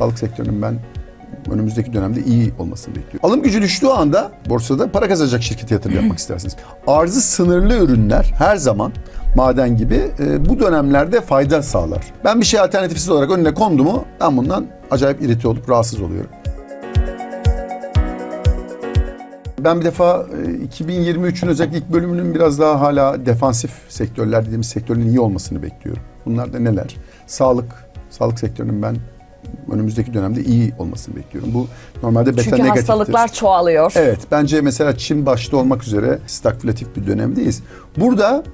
sağlık sektörünün ben önümüzdeki dönemde iyi olmasını bekliyorum. Alım gücü düştüğü anda borsada para kazanacak şirkete yatırım yapmak istersiniz. Arzı sınırlı ürünler her zaman maden gibi e, bu dönemlerde fayda sağlar. Ben bir şey alternatifsiz olarak önüne kondu mu ben bundan acayip irite olup rahatsız oluyorum. Ben bir defa e, 2023'ün özellikle ilk bölümünün biraz daha hala defansif sektörler dediğimiz sektörün iyi olmasını bekliyorum. Bunlar da neler? Sağlık, sağlık sektörünün ben önümüzdeki dönemde iyi olmasını bekliyorum. Bu normalde beta Çünkü negatiftir. hastalıklar çoğalıyor. Evet, bence mesela Çin başta olmak üzere stagflatif bir dönemdeyiz. Burada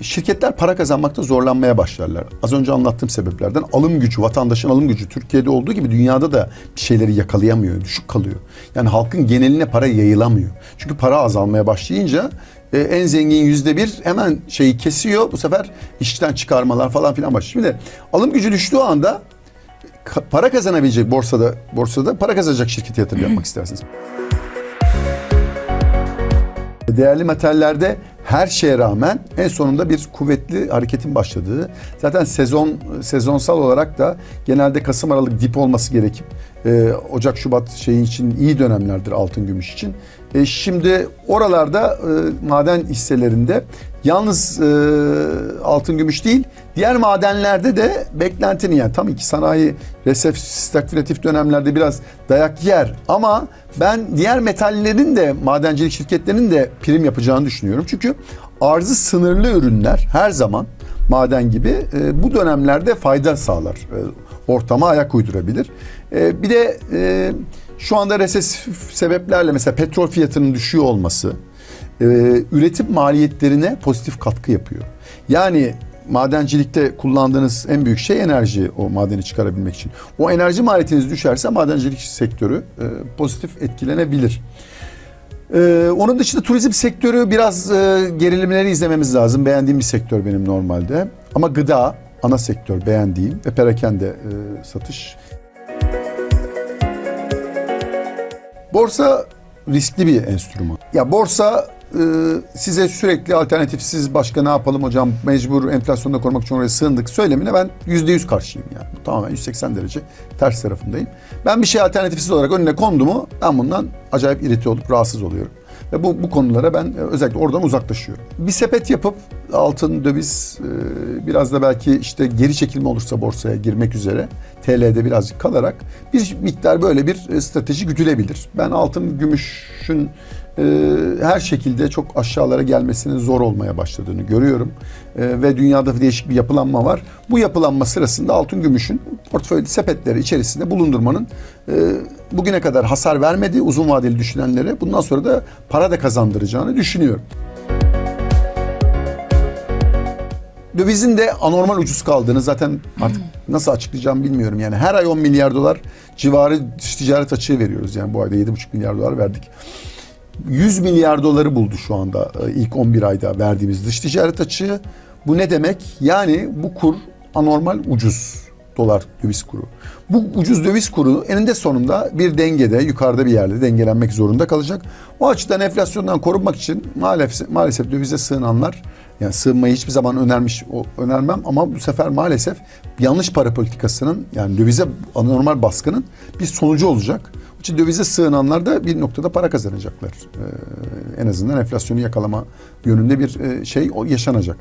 şirketler para kazanmakta zorlanmaya başlarlar. Az önce anlattığım sebeplerden alım gücü, vatandaşın alım gücü Türkiye'de olduğu gibi dünyada da bir şeyleri yakalayamıyor, düşük kalıyor. Yani halkın geneline para yayılamıyor. Çünkü para azalmaya başlayınca e, en zengin yüzde bir hemen şeyi kesiyor. Bu sefer işten çıkarmalar falan filan başlıyor. Şimdi alım gücü düştüğü anda ka- para kazanabilecek borsada borsada para kazanacak şirkete yatırım yapmak istersiniz. Değerli metallerde her şeye rağmen en sonunda bir kuvvetli hareketin başladığı. Zaten sezon sezonsal olarak da genelde Kasım Aralık dip olması gerekip e, Ocak Şubat şeyin için iyi dönemlerdir altın gümüş için. E, şimdi oralarda e, maden hisselerinde yalnız e, altın gümüş değil diğer madenlerde de beklentinin yani tabii ki sanayi resef stagflatif dönemlerde biraz dayak yer ama ben diğer metallerin de madencilik şirketlerinin de prim yapacağını düşünüyorum. Çünkü arzı sınırlı ürünler her zaman maden gibi e, bu dönemlerde fayda sağlar. E, ortama ayak uydurabilir. E, bir de e, şu anda resesif sebeplerle mesela petrol fiyatının düşüyor olması e, üretim maliyetlerine pozitif katkı yapıyor. Yani madencilikte kullandığınız en büyük şey enerji o madeni çıkarabilmek için. O enerji maliyetiniz düşerse madencilik sektörü e, pozitif etkilenebilir. Ee, onun dışında turizm sektörü biraz e, gerilimleri izlememiz lazım. Beğendiğim bir sektör benim normalde. Ama gıda ana sektör beğendiğim ve perakende e, satış. Borsa riskli bir enstrüman. Ya borsa size sürekli alternatifsiz başka ne yapalım hocam mecbur enflasyonda korumak için oraya sığındık söylemine ben yüzde yüz karşıyım yani. Tamamen 180 derece ters tarafındayım. Ben bir şey alternatifsiz olarak önüne kondu mu ben bundan acayip irite olup rahatsız oluyorum. Ve bu, bu konulara ben e, özellikle oradan uzaklaşıyorum. Bir sepet yapıp altın, döviz e, biraz da belki işte geri çekilme olursa borsaya girmek üzere TL'de birazcık kalarak bir miktar böyle bir e, strateji güdülebilir. Ben altın, gümüşün e, her şekilde çok aşağılara gelmesinin zor olmaya başladığını görüyorum. E, ve dünyada değişik bir yapılanma var. Bu yapılanma sırasında altın gümüşün portföy sepetleri içerisinde bulundurmanın e, bugüne kadar hasar vermediği uzun vadeli düşünenlere bundan sonra da para da kazandıracağını düşünüyorum. Dövizin de anormal ucuz kaldığını zaten artık nasıl açıklayacağımı bilmiyorum. Yani her ay 10 milyar dolar civarı ticaret açığı veriyoruz. Yani bu ayda 7,5 milyar dolar verdik. 100 milyar doları buldu şu anda e, ilk 11 ayda verdiğimiz dış ticaret açığı. Bu ne demek? Yani bu kur anormal ucuz dolar döviz kuru. Bu ucuz döviz kuru eninde sonunda bir dengede yukarıda bir yerde dengelenmek zorunda kalacak. O açıdan enflasyondan korunmak için maalesef maalesef dövize sığınanlar yani sığınmayı hiçbir zaman önermiş önermem ama bu sefer maalesef yanlış para politikasının yani dövize anormal baskının bir sonucu olacak. İçin dövize sığınanlar da bir noktada para kazanacaklar. Ee, en azından enflasyonu yakalama yönünde bir e, şey yaşanacak.